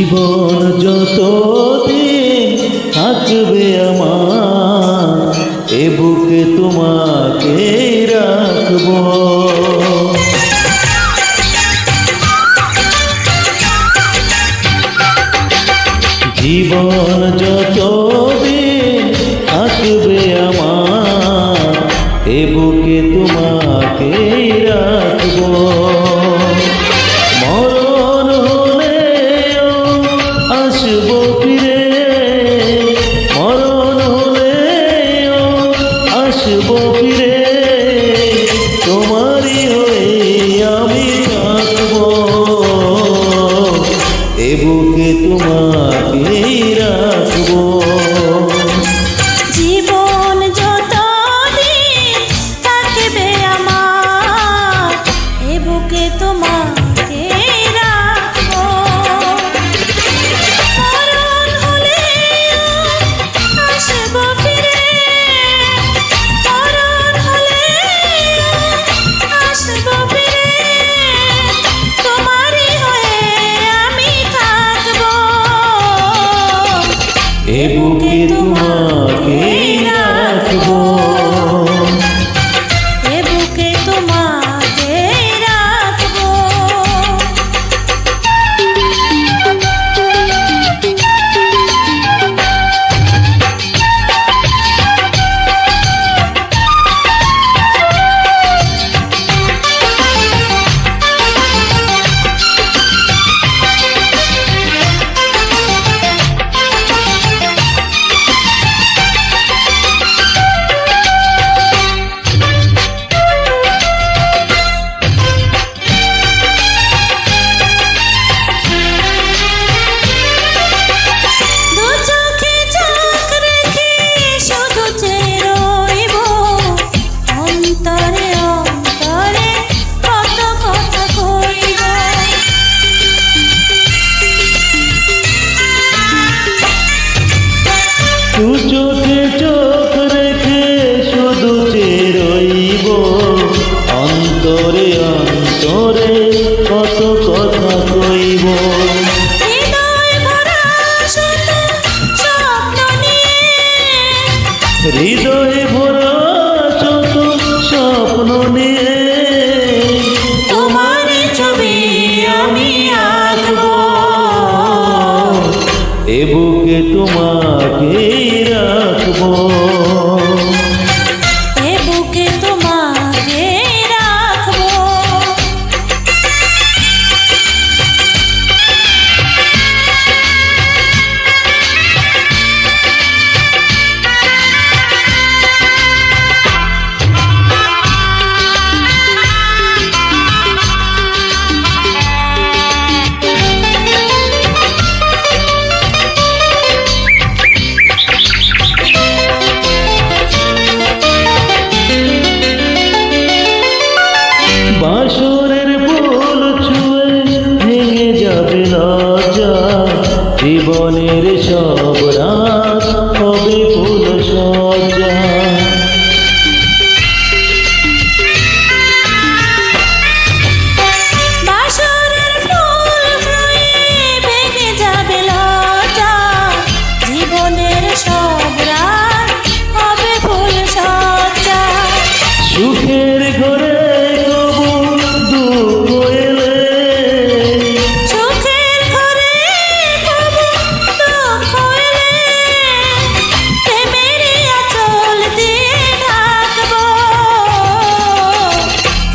জীবন যত দিন থাকবে আমার এ বুকে তোমাকে রাখব। জীবন যত ফিরে তোমারই হয়ে আমি থাকব এ তোমার ibu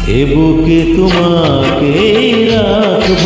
এ বুকে তোমাকে রাখব।